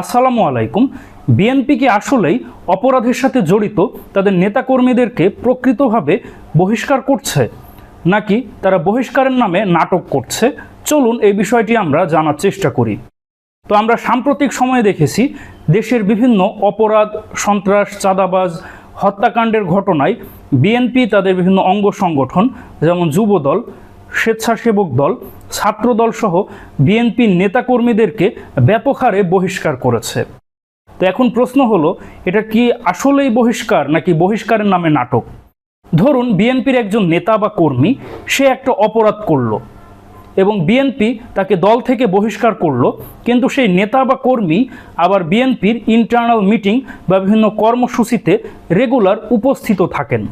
আসসালামু আলাইকুম। বিএনপি কি আসলেই অপরাধের সাথে জড়িত? তাদের নেতাকর্মীদেরকে প্রকৃতভাবে বহিষ্কার করছে? নাকি তারা বহিষ্কারের নামে নাটক করছে? চলুন এই বিষয়টি আমরা জানার চেষ্টা করি। তো আমরা সাম্প্রতিক সময়ে দেখেছি দেশের বিভিন্ন অপরাধ, সন্ত্রাস, চাঁদাবাজ, হত্যাকাণ্ডের ঘটনায় বিএনপি তাদের বিভিন্ন অঙ্গ সংগঠন, যেমন যুবদল স্বেচ্ছাসেবক দল, ছাত্রদল সহ বিএনপি নেতাকর্মীদেরকে ব্যাপক হারে বহিষ্কার করেছে। তো এখন প্রশ্ন হলো, এটা কি আসলেই বহিষ্কার নাকি বহিষ্কারের নামে নাটক? ধরুন বিএনপির একজন নেতা বা কর্মী, সে একটা অপরাধ করল এবং বিএনপি তাকে দল থেকে বহিষ্কার করল, কিন্তু সেই নেতা বা কর্মী আবার বিএনপির ইন্টারনাল মিটিং বা বিভিন্ন কর্মসূচিতে রেগুলার উপস্থিত থাকেন।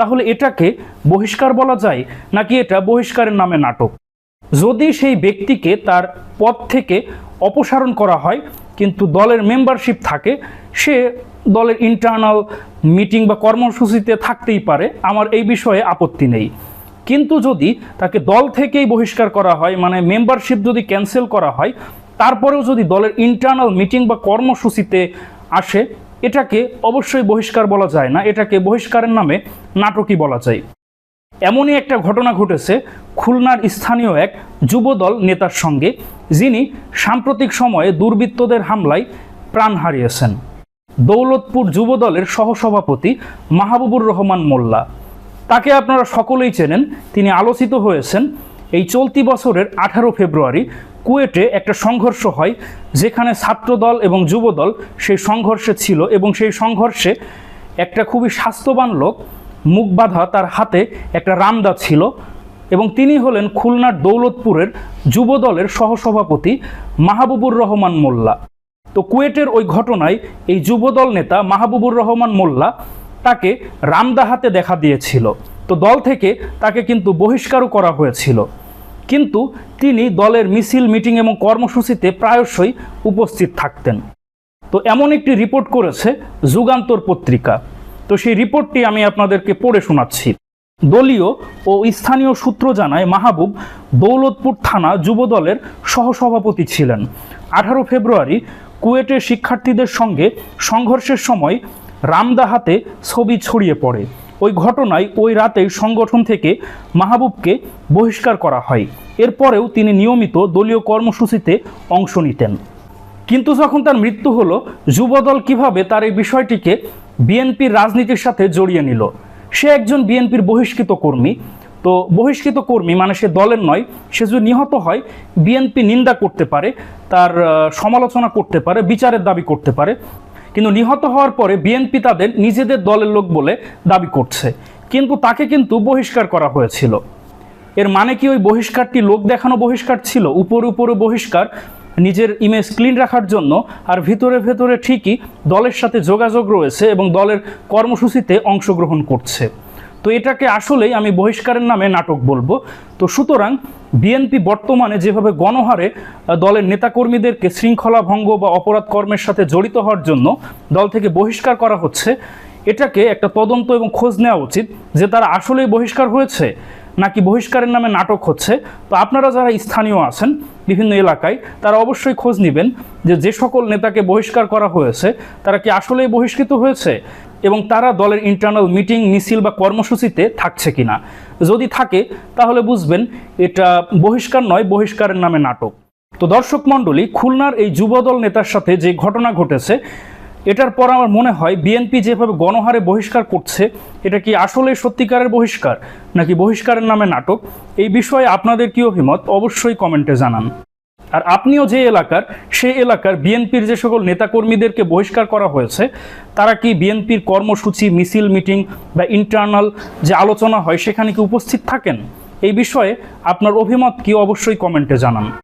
তাহলে এটাকে বহিষ্কার বলা যায় নাকি এটা বহিষ্কারের নামে নাটক? যদি সেই ব্যক্তিকে তার পদ থেকে অপসারণ করা হয়, কিন্তু দলের মেম্বারশিপ থাকে, সে দলের ইন্টারনাল মিটিং বা কর্মসূচিতে থাকতেই পারে, আমার এই বিষয়ে আপত্তি নেই। কিন্তু যদি তাকে দল থেকেই বহিষ্কার করা হয় মানে মেম্বারশিপ যদি ক্যান্সেল করা হয়, তারপরেও যদি দলের ইন্টারনাল মিটিং বা কর্মসূচিতে আসে এটাকে অবশ্যই বহিষ্কার বলা যায় না, এটাকে বহিষ্কারের নামে নাটকই বলা যায়। এমনই একটা ঘটনা ঘটেছে খুলনার স্থানীয় এক যুবদল নেতার সঙ্গে, যিনি সাম্প্রতিক সময়ে দুর্বৃত্তদের হামলায় প্রাণ হারিয়েছেন। দৌলতপুর যুবদলের সহসভাপতি মাহবুবুর রহমান মোল্লা। তাকে আপনারা সকলেই চেনেন, তিনি আলোচিত হয়েছেন এই চলতি বছরের আঠারো ফেব্রুয়ারি কুয়েটে একটা সংঘর্ষ হয়, যেখানে ছাত্রদল এবং যুবদল সেই সংঘর্ষে ছিল এবং সেই সংঘর্ষে একটা খুবই স্বাস্থ্যবান লোক, মুখ বাঁধা তার হাতে একটা রামদা ছিল এবং তিনি হলেন খুলনার দৌলতপুরের যুবদলের সহসভাপতি মাহবুবুর রহমান মোল্লা। তো কুয়েটের ওই ঘটনায় এই যুবদল নেতা মাহবুবুর রহমান মোল্লা তাকে রামদা হাতে দেখা দিয়েছিল। তো দল থেকে তাকে কিন্তু বহিষ্কারও করা হয়েছিল। কিন্তু তিনি দলের মিছিল, মিটিং এবং কর্মসূচিতে প্রায়শই উপস্থিত থাকতেন। তো এমন একটি রিপোর্ট করেছে যুগান্তর পত্রিকা। তো সেই রিপোর্টটি আমি আপনাদেরকে পড়ে শোনাচ্ছি। দলীয় ও স্থানীয় সূত্র জানায়, মাহবুব দৌলতপুর থানা যুবদলের সহসভাপতি ছিলেন। আঠারো ফেব্রুয়ারি কুয়েটের শিক্ষার্থীদের সঙ্গে সংঘর্ষের সময় রামদা হাতে ছবি ছড়িয়ে পড়ে। ওই ঘটনায় ওই রাতেই সংগঠন থেকে মাহবুবকে বহিষ্কার করা হয়। এরপরেও তিনি নিয়মিত দলীয় কর্মসূচিতে অংশ নিতেন। কিন্তু যখন তার মৃত্যু হলো, যুবদল কীভাবে তার এই বিষয়টিকে বিএনপির রাজনীতির সাথে জড়িয়ে নিল? সে একজন বিএনপির বহিষ্কৃত কর্মী। তো বহিষ্কৃত কর্মী মানে সে দলের নয়, সে যদি নিহত হয়, বিএনপি নিন্দা করতে পারে, তার সমালোচনা করতে পারে, বিচারের দাবি করতে পারে। কিন্তু নিহত হওয়ার পরে বিএনপি তাদের নিজেদের দলের লোক বলে দাবি করছে। কিন্তু তাকে কিন্তু বহিষ্কার করা হয়েছিল। এর মানে কি ওই বহিষ্কারটি লোক দেখানো বহিষ্কার ছিল? উপর উপরে বহিষ্কার, নিজের ইমেজ ক্লিন রাখার জন্য, আর ভিতরে ভেতরে ঠিকই দলের সাথে যোগাযোগ রয়েছে এবং দলের কর্মসূচিতে অংশগ্রহণ করছে। তো এটাকে আসলেই আমি বহিষ্কারের নামে নাটক বলব। তো সুতরাং বিএনপি বর্তমানে যেভাবে গণহারে দলের নেতাকর্মীদেরকে শৃঙ্খলা ভঙ্গ বা অপরাধ কর্মের সাথে জড়িত হওয়ার জন্য দল থেকে বহিষ্কার করা হচ্ছে, এটাকে একটা তদন্ত এবং খোঁজ নেওয়া উচিত যে তারা আসলেই বহিষ্কার হয়েছে নাকি বহিষ্কারের নামে নাটক হচ্ছে। তো আপনারা যারা স্থানীয় আছেন, বিভিন্ন এলাকায়, তারা অবশ্যই খোঁজ নেবেন যে যে সকল নেতাকে বহিষ্কার করা হয়েছে, তারা কি আসলেই বহিষ্কৃত হয়েছে? এবং তারা দলের ইন্টারনাল মিটিং মিছিল বা কর্মসূচিতে থাকছে কিনা। যদি থাকে, তাহলে বুঝবেন এটা বহিষ্কার নয়, বহিষ্কারের নামে নাটক। তো দর্শক মণ্ডলী, খুলনার এই যুবদল নেতার সাথে যে ঘটনা ঘটেছে, এটার পর আমার মনে হয় বিএনপি যেভাবে গণহারে বহিষ্কার করছে, এটা কি আসলে সত্যিকারের বহিষ্কার, নাকি বহিষ্কারের নামে নাটক? এই বিষয়ে আপনাদের কি অভিমত? অবশ্যই কমেন্টে জানান। আর আপনিও যে এলাকার, সেই এলাকার বিএনপির যে সকল নেতাকর্মীদেরকে বহিষ্কার করা হয়েছে, তারা কি বিএনপির কর্মসূচি, মিছিল, মিটিং বা ইন্টারনাল যে আলোচনা হয়, সেখানে কি উপস্থিত থাকেন? এই বিষয়ে আপনার অভিমত কি অবশ্যই কমেন্টে জানান।